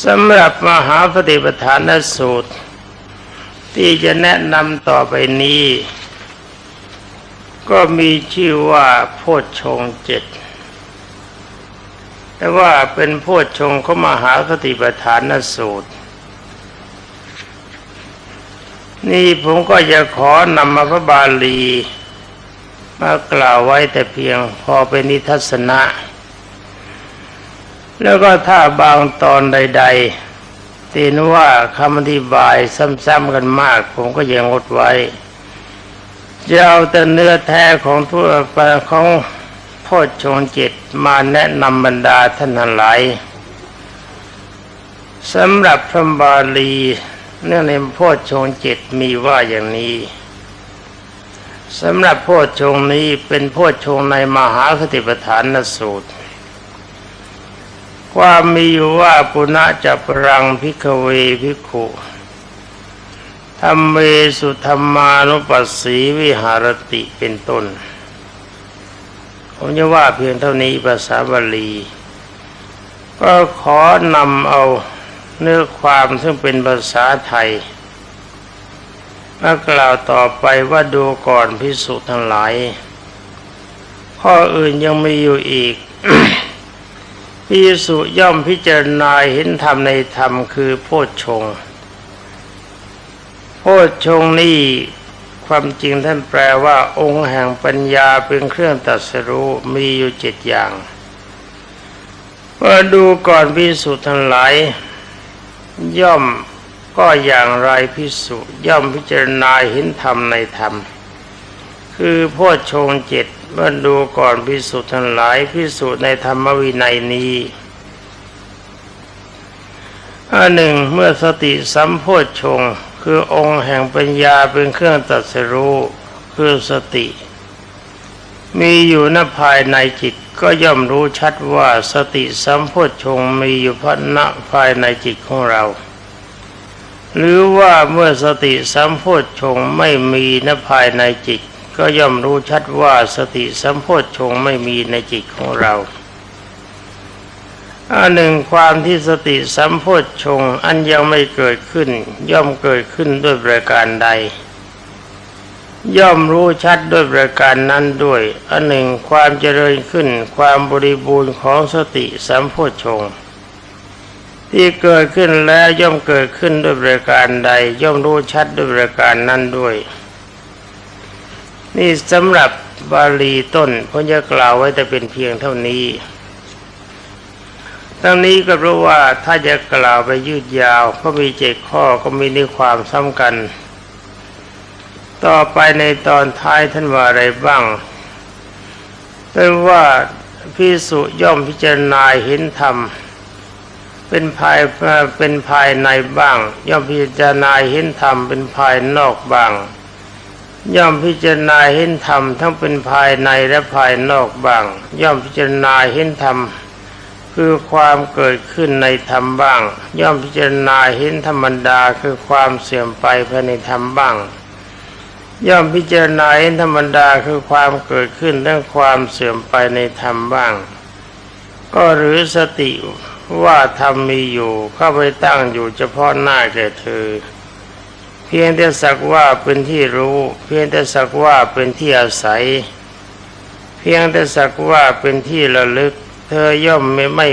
สำหรับมหาปฏิปทานสูตร ที่จะแนะนำต่อไปนี้ ก็มีชื่อว่าโพชฌงเจ็ดแต่ว่าเป็นโพชฌงของมหาปฏิปทานสูตร นี่ผมก็จะขอนำมาพระบาลี มากล่าวไว้แต่เพียงพอเป็นนิทัศนะ แล้วก็ถ้าบางตอนใด ๆ ตีนว่าคำอธิบายซ้ำๆกันมาก ผมก็ยังงดไว้จะเอาแต่เนื้อแท้ของทั่วไปของโพชฌงจ็ดมาแนะนำบรรดาท่านทั้งหลายสำหรับพระบาลีเนื่องในโพชฌงจ็ดมีว่าอย่างนี้สำหรับโพชฌงนี้เป็นโพชฌงในมหาคติปฐานสูตร ความมีอยู่ว่าปุณะจะปรังพิกเวพิกขุธรรมเมสุธรรมานุปัสสีวิหารติเป็นต้น ผมจะว่าเพียงเท่านี้ภาษาบาลี ก็ขอนำเอาเนื้อความซึ่งเป็นภาษาไทยมากล่าวต่อไปว่าดูก่อนพิสุทั้งหลาย ข้ออื่นยังมีอยู่อีก พิสุย่อมพิจารณาเห็นธรรมในธรรมคือโพชฌงโพชฌงนี่ความจริงท่านแปลว่า องค์แห่งปัญญาเป็นเครื่องตัดสรู้มีอยู่เจ็ดอย่างว่าดูก่อนพิสุทั้งหลาย ย่อมก็อย่างไรพิสุย่อมพิจารณาเห็นธรรมในธรรม คือโพชฌงเจ็ด เมื่อดูก่อนพิสุทั้งหลายพิสุในธรรมวินัยนี้อันหนึ่งเมื่อสติสัมโพชฌงคือองค์แห่งปัญญาเป็นเครื่องตัดสรู้คือสติ มีอยู่ณภายในจิตก็ย่อมรู้ชัดว่าสติสัมโพชฌงมีอยู่พณะภายในจิตของเรา หรือว่าเมื่อสติสัมโพชฌงไม่มีณภายในจิต ก็ย่อมรู้ชัดว่าสติสัมโพชฌงค์ไม่มีในจิตของเราอันหนึ่งความที่สติสัมโพชฌงค์อันยังไม่เกิดขึ้น ย่อมเกิดขึ้นด้วยประการใด ย่อมรู้ชัดด้วยประการนั้นด้วยอันหนึ่งความเจริญขึ้น ความบริบูรณ์ของสติสัมโพชฌงค์ที่เกิดขึ้นแล้วย่อมเกิดขึ้นด้วยประการใด ย่อมรู้ชัดด้วยประการนั้นด้วย นี่สำหรับบาลีต้นผมจะกล่าวไว้แต่เป็นเพียงเท่านี้ทั้งนี้ก็เพราะว่าถ้าจะกล่าวไปยืดยาวก็มีเจ็ดข้อก็มีในความซ้ำกัน ต่อไปในตอนท้ายท่านว่าอะไรบ้างเป็นว่าพิสุย่อมพิจารณาเห็นธรรม เป็นภายเป็นภายในบ้าง ย่อมพิจารณาเห็นธรรมเป็นภายนอกบ้าง ย่อมพิจารณาเห็นธรรมทั้งเป็นภายในและภายนอกบ้าง ย่อมพิจารณาเห็นธรรมคือความเกิดขึ้นในธรรมบ้าง ย่อมพิจารณาเห็นธรรมดาคือความเสื่อมไปภายในธรรมบ้าง ย่อมพิจารณาเห็นธรรมดาคือความเกิดขึ้นและความเสื่อมไปในธรรมบ้าง ก็หรือสติว่าธรรมมีอยู่เข้าไปตั้งอยู่เฉพาะหน้าแก่เธอ พียงแต่สักว่าเป็นที่รู้ เพียงแต่สักว่าเป็นที่อาศัย เพียงแต่สักว่าเป็นที่ระลึก เธอย่อมไม่ไม่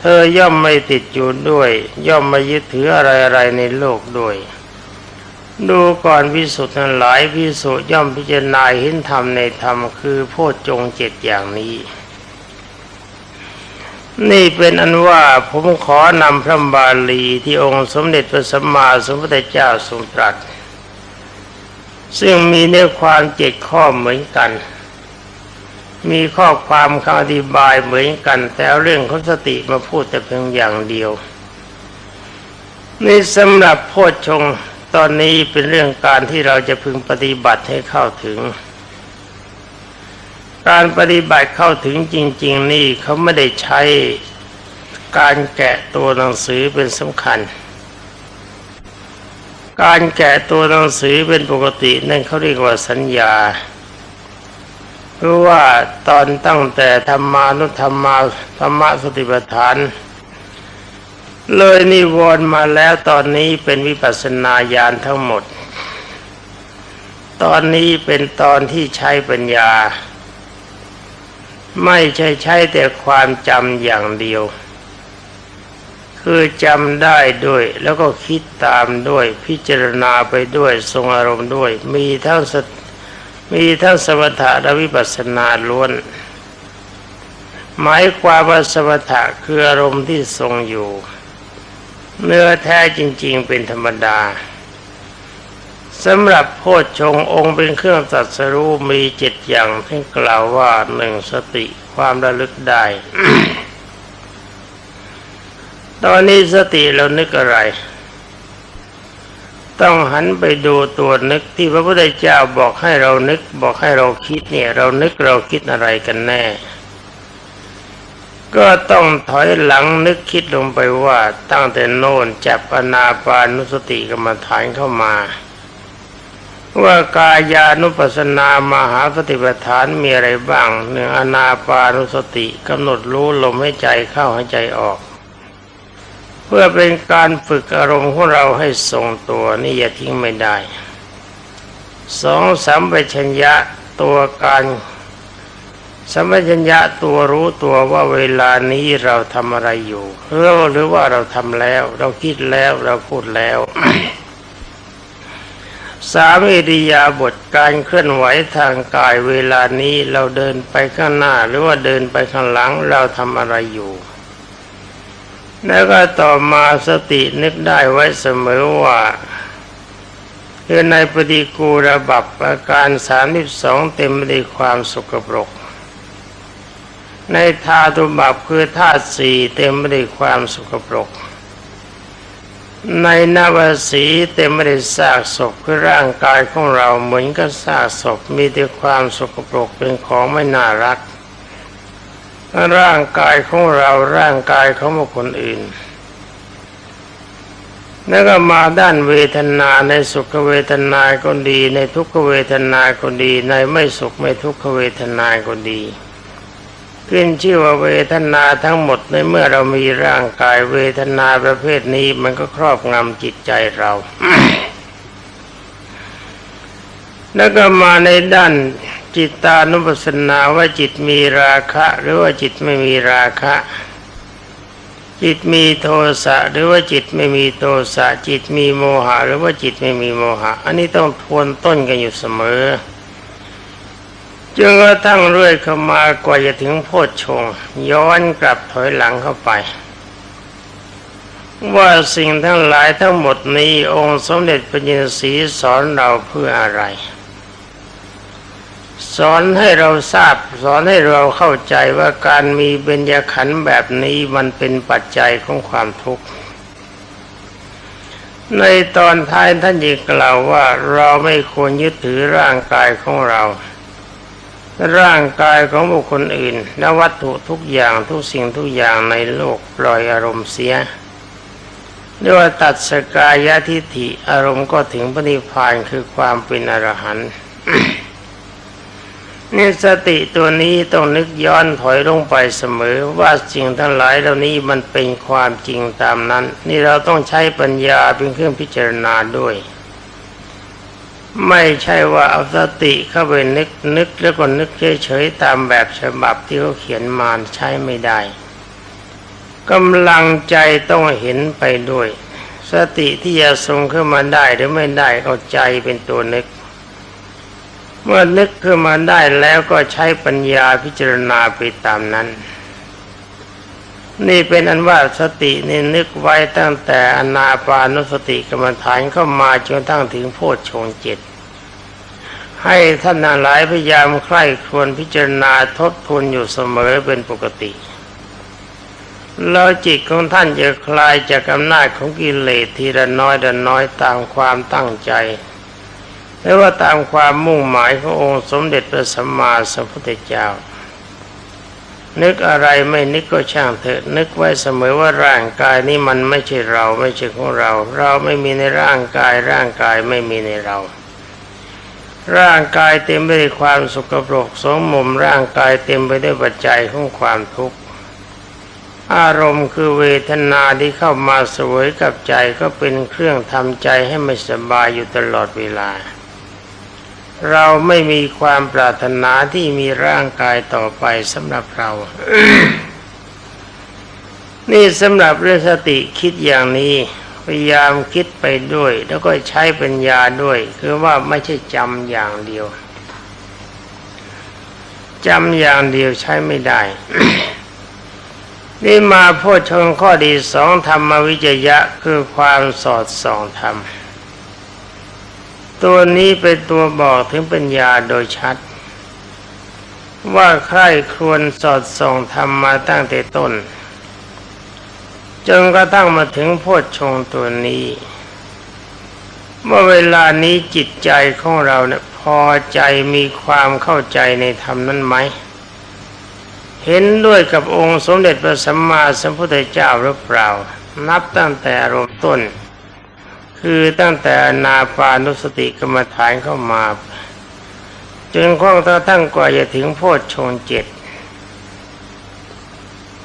เธอย่อมไม่ติดอยู่ด้วย ย่อมไม่ยึดถืออะไรอะไรในโลกด้วย ดูก่อนพิสุทธิ์ทั้งหลายพิสุย่อมพิจารณาเห็นธรรมในธรรมคือโพชฌงเจ็ดอย่างนี้ นี่เป็นอันว่าผมขอนำพระบาลีที่องค์สมเด็จพระสัมมาสัมพุทธเจ้าทรงตรัส ซึ่งมีเนื้อความเจ็ดข้อเหมือนกัน มีข้อความคำอธิบายเหมือนกัน แต่เรื่องของสติมาพูดแต่เพียงอย่างเดียวนี่สำหรับโพชฌงตอนนี้เป็นเรื่องการที่เราจะพึงปฏิบัติให้เข้าถึง การปฏิบัติเข้าถึงจริง ๆ นี่เขาไม่ได้ใช้การแกะตัวหนังสือเป็นสำคัญ การแกะตัวหนังสือเป็นปกตินั่นเขาเรียกว่าสัญญา เพราะว่าตอนตั้งแต่ธรรมานุธรรมาธรรมสติปัฏฐาน เลยนิวรณ์มาแล้วตอนนี้เป็นวิปัสสนาญาณทั้งหมด ตอนนี้เป็นตอนที่ใช้ปัญญา ไม่ใช่ใช้แต่ความจำอย่างเดียว คือจำได้ด้วย แล้วก็คิดตามด้วย พิจารณาไปด้วยทรงอารมณ์ด้วย มีทั้งสมีทั้งสมถะและวิปัสสนาล้วน หมายความว่าสมถะคืออารมณ์ที่ทรงอยู่ เนื้อแท้จริง ๆ เป็นธรรมดา สำหรับโพชฌงองค์เป็นเครื่องตัดสรู้มีเจ็ดอย่างที่กล่าวว่าหนึ่งสติความระลึกได้ ตอนนี้สติเรานึกอะไร ต้องหันไปดูตัวนึกที่พระพุทธเจ้าบอกให้เรานึกบอกให้เราคิดเนี่ย เรานึกเราคิดอะไรกันแน่ ก็ต้องถอยหลังนึกคิดลงไปว่าตั้งแต่โน่นจับอนาปานุสติกรรมฐานเข้ามา ว่ากายานุปัสสนามหาสติปัฏฐานมีอะไรบ้างหนึ่งอนาปานุสติกำหนดรู้ลมให้ใจเข้าให้ใจออก เพื่อเป็นการฝึกอารมณ์ของเราให้ทรงตัวนี่อย่าทิ้งไม่ได้สองสัมปชัญญะตัวการสัมปชัญญะตัวรู้ตัวว่าเวลานี้เราทำอะไรอยู่หรือหรือว่าเราทำแล้ว เราคิดแล้วเราพูดแล้ว สามอิริยาบถการเคลื่อนไหวทางกายเวลานี้เราเดินไปข้างหน้าหรือว่าเดินไปข้างหลังเราทำอะไรอยู่ แล้วก็ต่อมาสตินึกได้ไว้เสมอว่าคือในปฏิกูระบับอาการสามสิบสองเต็มไปด้วยความสกปรก ในธาตุบับคือธาตุสี่เต็มไปด้วยความสกปรก ในนวสีเต็มไปด้วยซากศพคือร่างกายของเราเหมือนกับซากศพมีแต่ความสกปรกเป็นของไม่น่ารัก ร่างกายของเราร่างกายของบุคคลอื่น แล้วก็มาด้านเวทนาในสุขเวทนาก็ดี ในทุกขเวทนาก็ดี ในไม่สุขไม่ทุกขเวทนาก็ดี ขึ้นชื่อว่าเวทนาทั้งหมดในเมื่อเรามีร่างกายเวทนาประเภทนี้มันก็ครอบงำจิตใจเรา แล้วก็มาในด้านจิตตานุปัสสนาว่าจิตมีราคะ หรือว่าจิตไม่มีราคะ จิตมีโทสะหรือว่าจิตไม่มีโทสะจิตมีโมหะ หรือว่าจิตไม่มีโมหะ อันนี้ต้องทวนต้นกันอยู่เสมอ จนกระทั่งเรื่อยเข้ามากว่าจะถึงโพชฌงย้อนกลับถอยหลังเข้าไป ว่าสิ่งทั้งหลายทั้งหมดนี้องค์สมเด็จพระยินสีสอนเราเพื่ออะไร สอนให้เราทราบ สอนให้เราเข้าใจว่าการมีเบญญขันธ์แบบนี้มันเป็นปัจจัยของความทุกข์ในตอนท้ายท่านยังกล่าวว่าเราไม่ควรยึดถือร่างกายของเรา ร่างกายของบุคคลอื่น และวัตถุทุกอย่างทุกสิ่งทุกอย่างในโลกปล่อยอารมณ์เสียเรียว่าตัดสกายะทิฏฐิอารมณ์ก็ถึงปณิพานคือความเป็นอรหันต์นี่สติตัวนี้ต้องนึกย้อนถอยลงไปเสมอว่าสิ่งทั้งหลายเหล่านี้มันเป็นความจริงตามนั้น นี่เราต้องใช้ปัญญาเป็นเครื่องพิจารณาด้วย ไม่ใช่ว่าเอาสติเข้าไปนึกนึกแล้วก็นึกเฉยๆตามแบบฉบับที่เขาเขียนมาใช้ไม่ได้กำลังใจต้องเห็นไปด้วย สติที่จะทรงขึ้นมาได้หรือไม่ได้เอาใจเป็นตัวนึก เมื่อนึกขึ้นมาได้แล้วก็ใช้ปัญญาพิจารณาไปตามนั้น นี่เป็นอันว่าสตินี่นึกไว้ตั้งแต่อนาปานุสติกรรมฐานเข้ามาจนทั้งถึงโพชฌงเจ็ดให้ท่านหลายพยายามใคร่ควญพิจารณาทบทวนอยู่เสมอเป็นปกติ แล้วจิตของท่านจะคลายจากอำนาจของกิเลสทีละน้อยละน้อยตามความตั้งใจหรือว่าตามความมุ่งหมายขององค์สมเด็จพระสัมมาสัมพุทธเจ้า นึกอะไรไม่นึกก็ช่างเถอะ นึกไว้เสมอว่าร่างกายนี้มันไม่ใช่เราไม่ใช่ของเรา เราไม่มีในร่างกาย ร่างกายไม่มีในเรา ร่างกายเต็มไปด้วยความสกปรกสมมุมร่างกายเต็มไปด้วยปัจจัยของความทุกข์อารมณ์คือเวทนาที่เข้ามาสวยกับใจก็เป็นเครื่องทำใจให้ไม่สบายอยู่ตลอดเวลา เราไม่มีความปรารถนาที่มีร่างกายต่อไปสำหรับเรา นี่สำหรับเรื่องสติคิดอย่างนี้ พยายามคิดไปด้วย แล้วก็ใช้ปัญญาด้วย คือว่าไม่ใช่จำอย่างเดียวจำอย่างเดียวใช้ไม่ได้ นี่มาโพชงข้อดีสองธรรมวิจยะคือความสอดส่องธรรม ตัวนี้เป็นตัวบอกถึงปัญญาโดยชัด ว่าใครควญสอดส่องธรรมมาตั้งแต่ต้น จนกระทั่งมาถึงโพชฌงตัวนี้ เมื่อเวลานี้จิตใจของเราเนี่ยพอใจมีความเข้าใจในธรรมนั้นไหม เห็นด้วยกับองค์สมเด็จพระสัมมาสัมพุทธเจ้าหรือเปล่า นับตั้งแต่อารมณ์ต้น คือตั้งแต่นาปานุสติกรรมฐานเข้ามาจนข้องกระทั่งกว่าจะถึงโพชฌงเจ็ด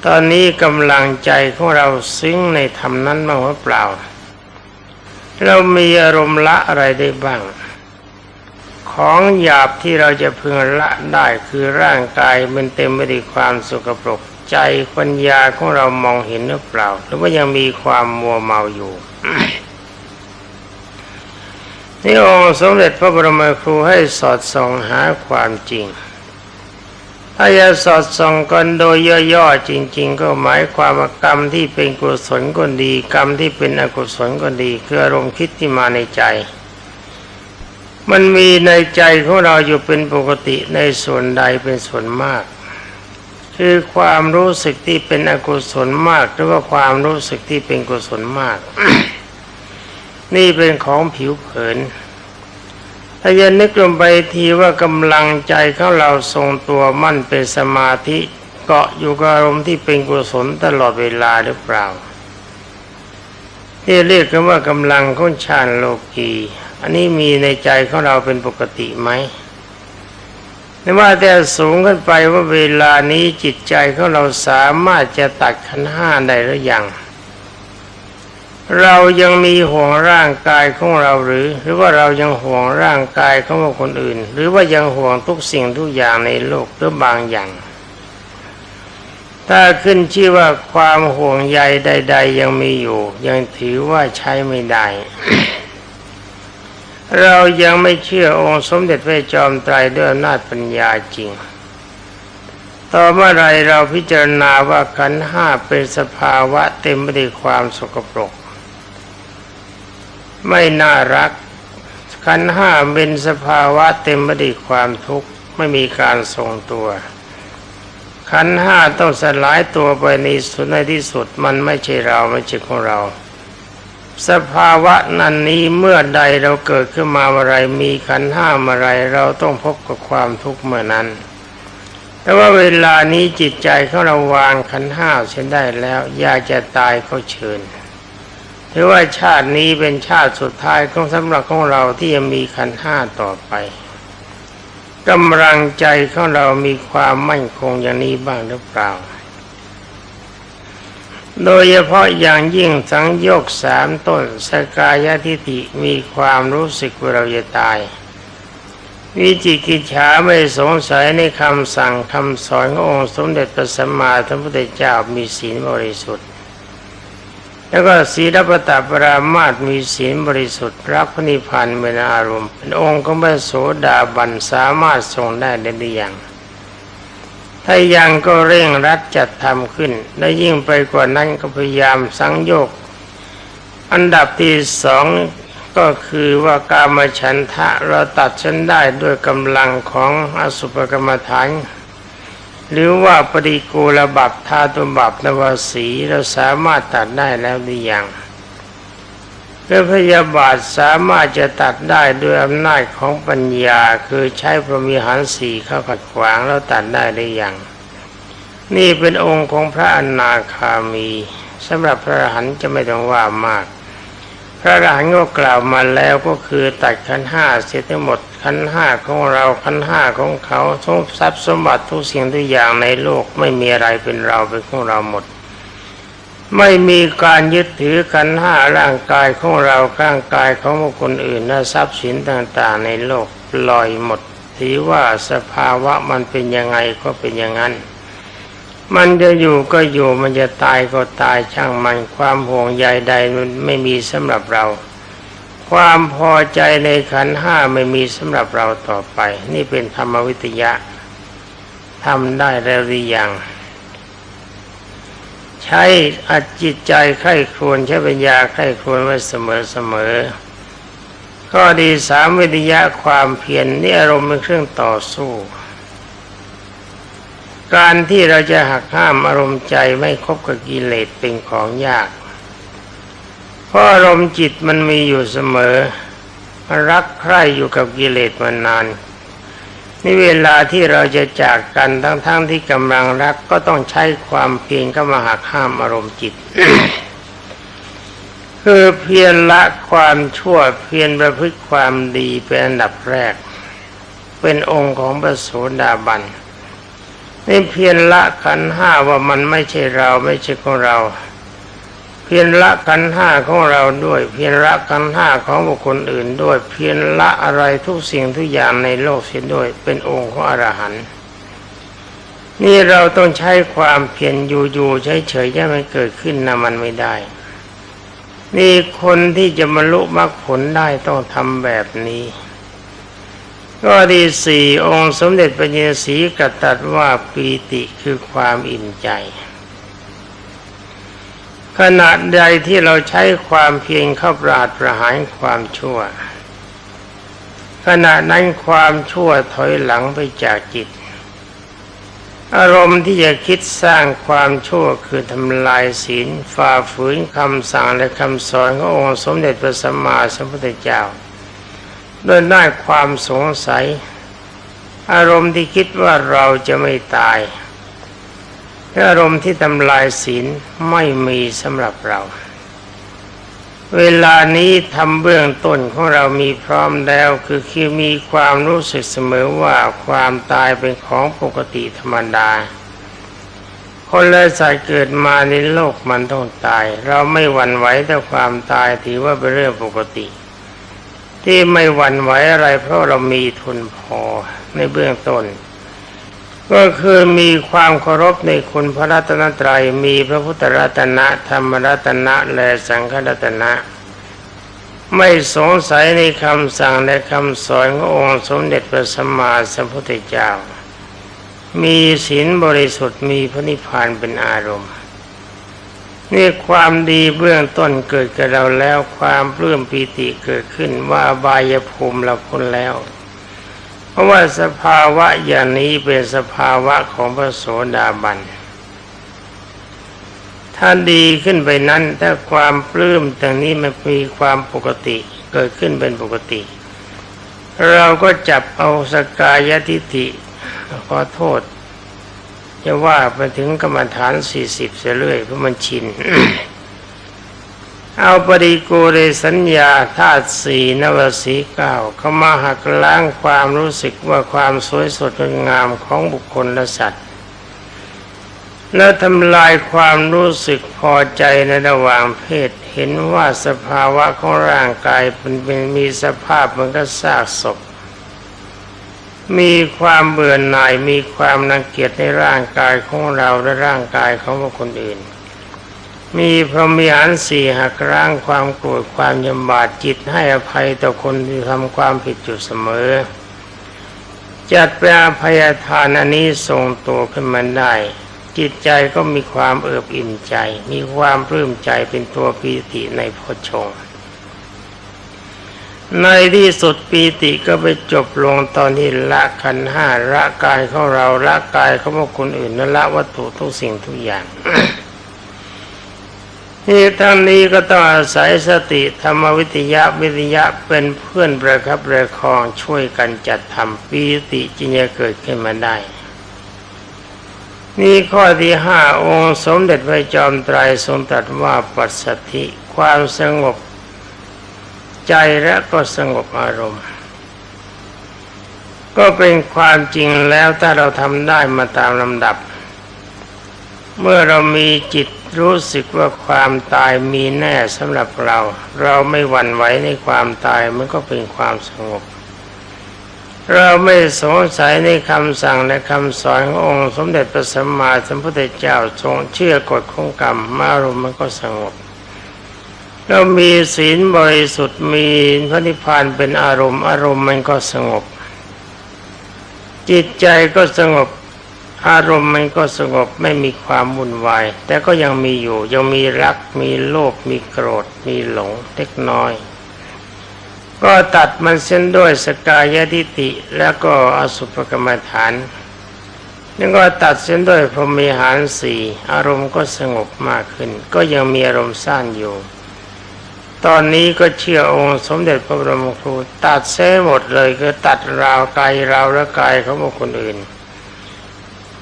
ตอนนี้กำลังใจของเราซึ้งในธรรมนั้นบ้าหรือเปล่า เรามีอารมณ์ละอะไรได้บ้าง ของหยาบที่เราจะพึงละได้คือร่างกายมันเต็มไปด้วยความสกปรกใจปัญญาของเรามองเห็นหรือเปล่า หรือว่ายังมีความมัวเมาอยู่ นี่องค์สมเด็จพระบรมครูให้สอดส่องหาความจริงถ้าจะสอดส่องกันโดยย่อๆจริง ๆ ก็หมายความว่ากรรมที่เป็นกุศลก็ดี กรรมที่เป็นอกุศลก็ดีคืออารมณ์คิดที่มาในใจ มันมีในใจของเราอยู่เป็นปกติในส่วนใดเป็นส่วนมาก คือความรู้สึกที่เป็นอกุศลมาก หรือว่าความรู้สึกที่เป็นกุศลมาก นี่เป็นของผิวเผิน ถ้าจะนึกลงไปทีว่ากำลังใจของเราทรงตัวมั่นเป็นสมาธิเกาะอยู่กับอารมณ์ที่เป็นกุศลตลอดเวลาหรือเปล่าที่เรียกกันว่ากำลังของฌานโลกีอันนี้มีในใจของเราเป็นปกติไหมไม่ว่าแต่สูงขึ้นไปว่าเวลานี้จิตใจของเราสามารถจะตัดขันห้าได้หรือยัง เรายังมีห่วงร่างกายของเราหรือ หรือว่าเรายังห่วงร่างกายของคนอื่น หรือว่ายังห่วงทุกสิ่งทุกอย่างในโลกหรือบางอย่าง ถ้าขึ้นชื่อว่าความห่วงใยใด ๆ ยังมีอยู่ ยังถือว่าใช้ไม่ได้ เรายังไม่เชื่อองค์สมเด็จพระจอมไตรด้วยอำนาจปัญญาจริงต่อเมื่อไรเราพิจารณาว่าขันห้าเป็นสภาวะเต็มไปด้วยความสกปรก ไม่น่ารัก ขันห้าเป็นสภาวะเต็มไปด้วยความทุกข์ไม่มีการทรงตัว ขันห้าต้องสลายตัวไปในสุดในที่สุดมันไม่ใช่เราไม่ใช่ของเรา สภาวะนั้นนี้เมื่อใดเราเกิดขึ้นมาเมื่อไร มีขันห้าเมื่อไรเราต้องพบกับความทุกข์เมื่อนั้นแต่ว่าเวลานี้จิตใจของเราวางขันห้าเช่นได้แล้วอยากจะตายก็เชิญ ถือว่าชาตินี้เป็นชาติสุดท้ายของสำหรับของเราที่ยังมีขันห้าต่อไปกำลังใจของเรามีความมั่นคงอย่างนี้บ้างหรือเปล่า โดยเฉพาะอย่างยิ่งสังโยกสามต้นสกายทิฏฐิมีความรู้สึกว่าเราจะตาย วิจิกิจฉาไม่สงสัยในคำสั่งคำสอนขององค์สมเด็จพระสัมมาสัมพุทธเจ้ามีศีลบริสุทธิ์ แล้วก็ศีลปตปรามาตมีศีลบริสุทธิ์รักพระนิพพานเป็นอารมณ์ เป็นองค์ของพระโสดาบันสามารถทรงได้ได้หรือยังถ้ายังก็เร่งรัดจัดทำขึ้น และยิ่งไปกว่านั้นก็พยายามสังโยก อันดับที่สองก็คือว่ากามฉันทะเราตัดฉันได้ด้วยกำลังของอสุภกรรมฐาน หรือว่าปฏิกูลบับธาตุบับนวสีเราสามารถตัดได้แล้วหรือยังเพื่อพยาบาทสามารถจะตัดได้ด้วยอำนาจของปัญญาคือใช้พรมิหารสีเข้าขัดขวางแล้วตัดได้หรือยังนี่เป็นองค์ของพระอนาคามีสำหรับพระหันจะไม่ต้องว่ามาก ระอรหันต์ก็กล่าวมาแล้วก็คือตัดขันห้าเสร็จทั้งหมดขันห้าของเราขันห้าของเขาทรงทรัพย์สมบัติทุกสิ่งทุกอย่างในโลกไม่มีอะไรเป็นเราเป็นของเราหมด ไม่มีการยึดถือขันห้าร่างกายของเราร่างกายของบุคคลอื่นและทรัพย์สินต่างๆ ในโลกลอยหมดถือว่าสภาวะมันเป็นยังไงก็เป็นอย่างนั้น มันจะอยู่ก็อยู่มันจะตายก็ตายช่างมันความห่วงใยใดมันไม่มีสำหรับเรา ความพอใจในขันห้าไม่มีสำหรับเราต่อไป นี่เป็นธรรมวิทยะทำได้แล้วหรือยังใช้อัดจิตใจใคร่ครวญใช้ปัญญาใคร่ครวญไว้เสมอเสมอก็ดีสามวิทยะความเพียรนี่อารมณ์เป็นเครื่องต่อสู้ การที่เราจะหักห้ามอารมณ์ใจไม่คบกับกิเลสเป็นของยาก เพราะอารมณ์จิตมันมีอยู่เสมอมันรักใคร่อยู่กับกิเลสมานานนี่เวลาที่เราจะจากกันทั้งๆทที่กำลังรักก็ต้องใช้ความเพียรเข้ามาหักห้ามอารมณ์จิต คือเพียรละความชั่วเพียรประพฤติความดีเป็นอันดับแรก เป็นองค์ของพระโสดาบัน นี่เพียรละขันห้าว่ามันไม่ใช่เราไม่ใช่ของเรา เพียรละขันห้าของเราด้วย เพียรละขันห้าของบุคคลอื่นด้วย เพียรละอะไรทุกสิ่งทุกอย่างในโลกเสียด้วย เป็นองค์ของอรหันต์นี่เราต้องใช้ความเพียรอยู่ๆเฉยๆจะไม่เกิดขึ้นนะมันไม่ได้ นี่คนที่จะบรรลุมรรคผลได้ต้องทำแบบนี้ ก็ดีสี่องค์สมเด็จพระเยสีกัตัดว่าปีติคือความอิ่มใจ ขณะใดที่เราใช้ความเพียรเข้าปราดประหารความชั่ว ขณะนั้นความชั่วถอยหลังไปจากจิต อารมณ์ที่จะคิดสร้างความชั่วคือทำลายศีลฝ่าฝืนคำสั่งและคำสอนขององค์สมเด็จพระสัมมาสัมพุทธเจ้า โดยได้ความสงสัย อารมณ์ที่คิดว่าเราจะไม่ตายอารมณ์ที่ทำลายศีลไม่มีสำหรับเรา เวลานี้ทำเบื้องต้นของเรามีพร้อมแล้วคือคือมีความรู้สึกเสมอว่าความตายเป็นของปกติธรรมดา คนและสัตว์เกิดมาในโลกมันต้องตาย เราไม่หวั่นไหวต่อความตายถือว่าเป็นเรื่องปกติ ที่ไม่หวั่นไหวอะไร เพราะเรามีทุนพอในเบื้องต้น ก็คือมีความเคารพในคุณพระรัตนตรัยมีพระพุทธรัตนะธรรมรัตนะและสังฆรัตนะไม่สงสัยในคำสั่งและคำสอนขององค์สมเด็จพระสัมมาสัมพุทธเจ้า มีศีลบริสุทธิ์มีพระนิพพานเป็นอารมณ์ นี่ความดีเบื้องต้นเกิดกับเราแล้วความปลื้มปีติเกิดขึ้นว่าบายภูมิเราพ้นแล้ว เพราะว่าสภาวะอย่างนี้เป็นสภาวะของพระโสดาบันถ้าดีขึ้นไปนั้นถ้าความปลื้มตรงนี้มันมีความปกติเกิดขึ้นเป็นปกติ เราก็จับเอาสกายทิฏฐิขอโทษ จะว่าไปถึงกรรมฐานสี่สิบเสียเรื่อยเพราะมันชิน เอาปริโกเรสัญญาธาตุสี่นวสีเก้าเข้ามาหักล้างความรู้สึกว่าความสวยสดงดงามของบุคคลและสัตว์แล้วทำลายความรู้สึกพอใจในระหว่างเพศ เห็นว่าสภาวะของร่างกายเป็นเป็นมีสภาพเหมือนกับซากศพ มีความเบื่อหน่ายมีความนังเกียจในร่างกายของเราและร่างกายของคคลอื่น มีพรหมีหารสี่หักล้างความโกรธความยำบาดจิตให้อภัยต่อคนที่ทำความผิดอยู่เสมอ จัดเป็นอภัยทานอันนี้ทรงตัวขึ้นมาได้ จิตใจก็มีความเอิบอิ่มใจ มีความปลื้มใจเป็นตัวปีติในพชฌงค์ ในที่สุดปีติก็ไปจบลงตอนที่ละขันห้าละกายของเราละกายของบุคคลอื่นและละวัตถุทุกสิ่งทุกอย่างนี่ทั้งนี้ก็ต้องอาศัยสติธรรมวิทยาวิทยาเป็นเพื่อนประคับประคองช่วยกันจัดทำปีติจึงจะเกิดขึ้นมาได้ นี่ข้อที่ห้าองค์สมเด็จพระจอมไตรทรงตรัสว่าปัสสธิความสงบ ใจและก็สงบอารมณ์ ก็เป็นความจริงแล้วถ้าเราทำได้มาตามลำดับ เมื่อเรามีจิตรู้สึกว่าความตายมีแน่สำหรับเรา เราไม่หวั่นไหวในความตายมันก็เป็นความสงบ เราไม่สงสัยในคำสั่งและคำสอนขององค์ สมเด็จพระสัมมาสัมพุทธเจ้าทรงเชื่อกฎของกรรมมารมณ์มันก็สงบ เรามีศีลบริสุทธิ์มีพระนิพพานเป็นอารมณ์ อารมณ์มันก็สงบ จิตใจก็สงบ อารมณ์มันก็สงบไม่มีความวุ่นวาย แต่ก็ยังมีอยู่ยังมีรัก มีโลภมีโกรธ มีหลงเล็กน้อย ก็ตัดมันเส้นด้วยสกายทิฏฐิแล้วก็อสุภกรรมฐานแล้วก็ตัดเส้นด้วยพรหมีหารสี่อารมณ์ก็สงบมากขึ้น ก็ยังมีอารมณ์สั้นอยู่ ตอนนี้ก็เชื่อองค์สมเด็จพระบรมครูตัดเส้หมดเลยคือตัดราวกายเราและกายของบุคคลอื่น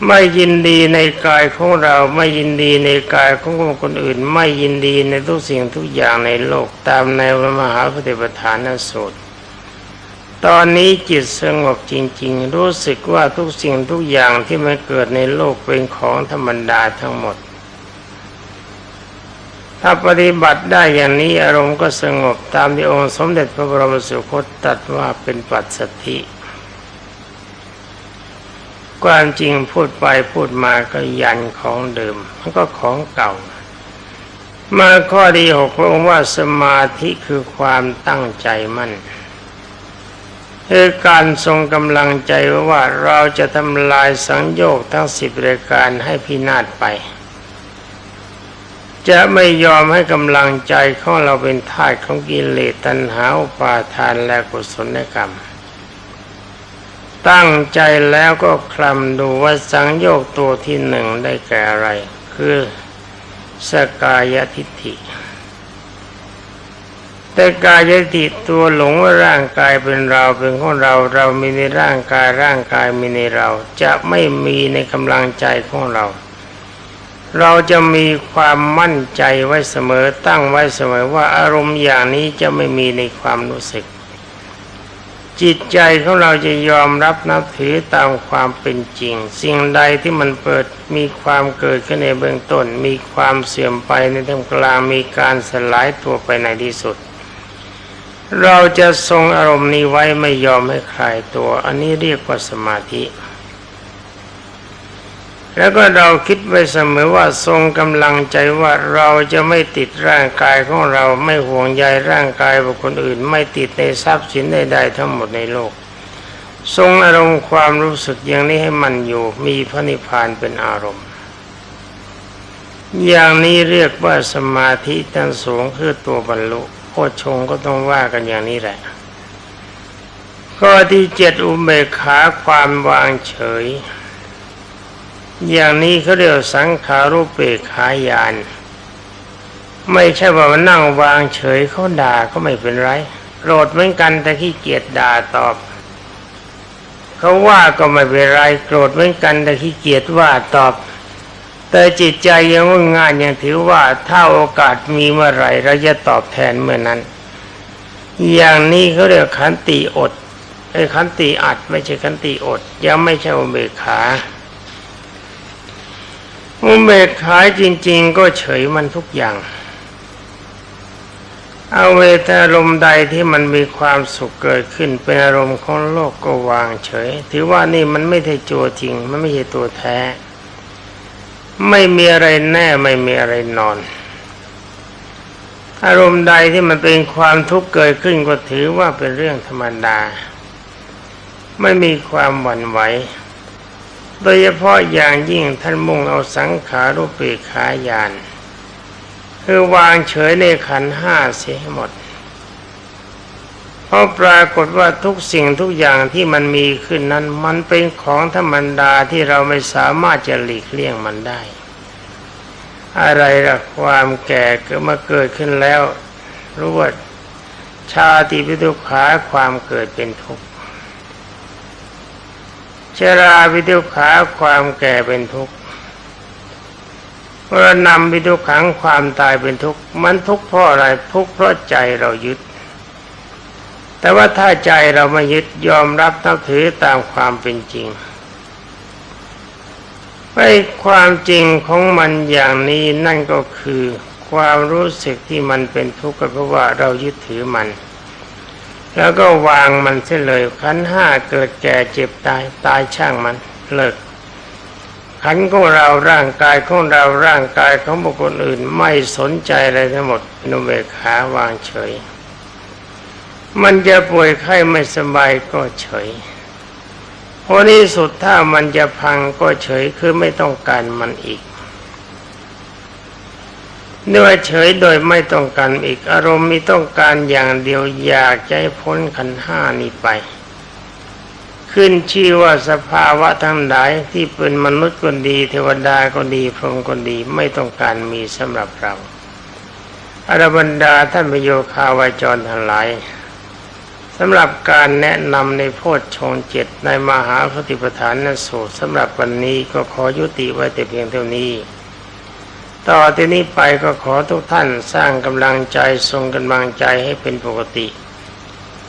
ไม่ยินดีในกายของเราไม่ยินดีในกายของบุคคลอื่น ไม่ยินดีในทุกสิ่งทุกอย่างในโลกตามในวมหาปฏิปทานสูตรตอนนี้จิตสงบจริง ๆ รู้สึกว่าทุกสิ่งทุกอย่างที่มันเกิดในโลกเป็นของธรรมดาทั้งหมด ถ้าปฏิบัติได้อย่างนี้อารมณ์ก็สงบตามที่องค์สมเด็จพระบรมสุคตตรัสว่าเป็นปัจสติความจริงพูดไปพูดมาก็ยันของเดิมมันก็ของเก่า มาข้อที่หกพระองค์ว่าสมาธิคือความตั้งใจมั่นคือการทรงกำลังใจว่าเราจะทำลายสังโยคทั้งสิบรายการให้พินาศไป จะไม่ยอมให้กำลังใจของเราเป็นทาสของกิเลสตัณหาอุปาทานและกุศลกรรม ตั้งใจแล้วก็คลำดูว่าสังโยกตัวที่หนึ่งได้แก่อะไร คือสกายทิฏฐิแต่กายทิฏฐิตัวหลงว่าร่างกายเป็นเราเป็นของเราเรามีในร่างกายร่างกายมีในเรา จะไม่มีในกำลังใจของเรา เราจะมีความมั่นใจไว้เสมอตั้งไว้เสมอว่าอารมณ์อย่างนี้จะไม่มีในความรู้สึก จิตใจของเราจะยอมรับนับถือตามความเป็นจริง สิ่งใดที่มันเปิดมีความเกิดขึ้นในเบื้องต้น มีความเสื่อมไปในท่ามกลางมีการสลายตัวไปในที่สุด เราจะทรงอารมณ์นี้ไว้ไม่ยอมให้คลายตัว อันนี้เรียกว่าสมาธิ แล้วก็เราคิดไว้เสมอว่าทรงกำลังใจว่าเราจะไม่ติดร่างกายของเราไม่ห่วงใยร่างกายบุคคลอื่น ไม่ติดในทรัพย์สินใดๆทั้งหมดในโลก ทรงอารมณ์ความรู้สึกอย่างนี้ให้มันอยู่มีพระนิพพานเป็นอารมณ์ อย่างนี้เรียกว่าสมาธิทั้งสูงคือตัวบรรลุโคชงก็ต้องว่ากันอย่างนี้แหละข้อที่เจ็ดอุเบกขาความวางเฉย อย่างนี้เขาเรียกสังขารุปเบกขายาน ไม่ใช่ว่ามานั่งวางเฉยเขาด่าก็ไม่เป็นไรโกรธเหมือนกันแต่ขี้เกียจด่าตอบ เขาว่าก็ไม่เป็นไรโกรธเหมือนกันแต่ขี้เกียจว่าตอบ แต่จิตใจยังว่างานยังถือว่าถ้าโอกาสมีเมื่อไรเราจะตอบแทนเมื่อนั้น อย่างนี้เขาเรียกขันติอดไอ้ขันติอัดไม่ใช่ขันติอด ยังไม่ใช่อุเบกขา อุเบกขาจริง ๆ ก็เฉยมันทุกอย่างเอาเวทอารมณ์ใดที่มันมีความสุขเกิดขึ้น เป็นอารมณ์ของโลกก็วางเฉย ถือว่านี่มันไม่ใช่ตัวจริง มันไม่ใช่ตัวแท้ ไม่มีอะไรแน่ไม่มีอะไรนอน อารมณ์ใดที่มันเป็นความทุกข์เกิดขึ้นก็ถือว่าเป็นเรื่องธรรมดา ไม่มีความหวั่นไหว โดยเฉพาะอย่างยิ่งท่านมุ่งเอาสังขารุปเปขายาน คือวางเฉยในขันห้าเสียหมด เพราะปรากฏว่าทุกสิ่งทุกอย่างที่มันมีขึ้นนั้นมันเป็นของธรรมดาที่เราไม่สามารถจะหลีกเลี่ยงมันได้ อะไรล่ะความแก่เกิดมาเกิดขึ้นแล้วรู้ว่าชาติพิทุขาความเกิดเป็นทุกข์ ชราวิทุขาความแก่เป็นทุกข์มรณะวิทุขังความตายเป็นทุกข์มันทุกข์เพราะอะไรทุกข์เพราะใจเรายึด แต่ว่าถ้าใจเราไม่ยึดยอมรับนับถือตามความเป็นจริงไอ้ความจริงของมันอย่างนี้นั่นก็คือความรู้สึกที่มันเป็นทุกข์ก็เพราะว่าเรายึดถือมัน แล้วก็วางมันเสียเลยขันห้าเกิดแก่เจ็บตายตายช่างมันเลิกขันของเราร่างกายของเราร่างกายของบุคคลอื่นไม่สนใจอะไรทั้งหมดนุเบกขาวางเฉย มันจะป่วยไข้ไม่สบายก็เฉยพอนี้สุดถ้ามันจะพังก็เฉยคือไม่ต้องการมันอีก เนื้อเฉยโดยไม่ต้องการอีกอารมณ์มีต้องการอย่างเดียวอยากจะให้พ้นขันห้านี้ไป ขึ้นชื่อว่าสภาวะทั้งหลายที่เป็นมนุษย์ก็ดี เทวดาก็ดีพรหมก็ดีไม่ต้องการมีสำหรับเราอรบรรดาท่านประโยคาวาจรทั้งหลายสำหรับการแนะนำในโพชฌงเจ็ดในมหาปฏิปทานนสูตรสำหรับวันนี้ก็ขอยุติไว้แต่เพียงเท่านี้ ต่อที่นี้ไปก็ขอทุกท่านสร้างกำลังใจทรงกำลังใจให้เป็นปกติ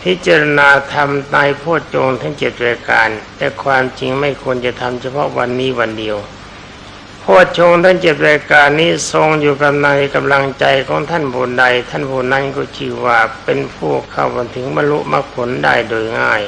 พิจารณาทำในโพชฌงทั้งเจ็ดรายการ แต่ความจริงไม่ควรจะทำเฉพาะวันนี้วันเดียวโพชฌงทั้งเจ็ดรายการนี้ทรงอยู่กับในกำลังใจของท่านผู้ใดท่านผู้นั้นก็ชื่อว่าเป็นผู้เข้าถึงบรรลุมรรคผลได้โดยง่าย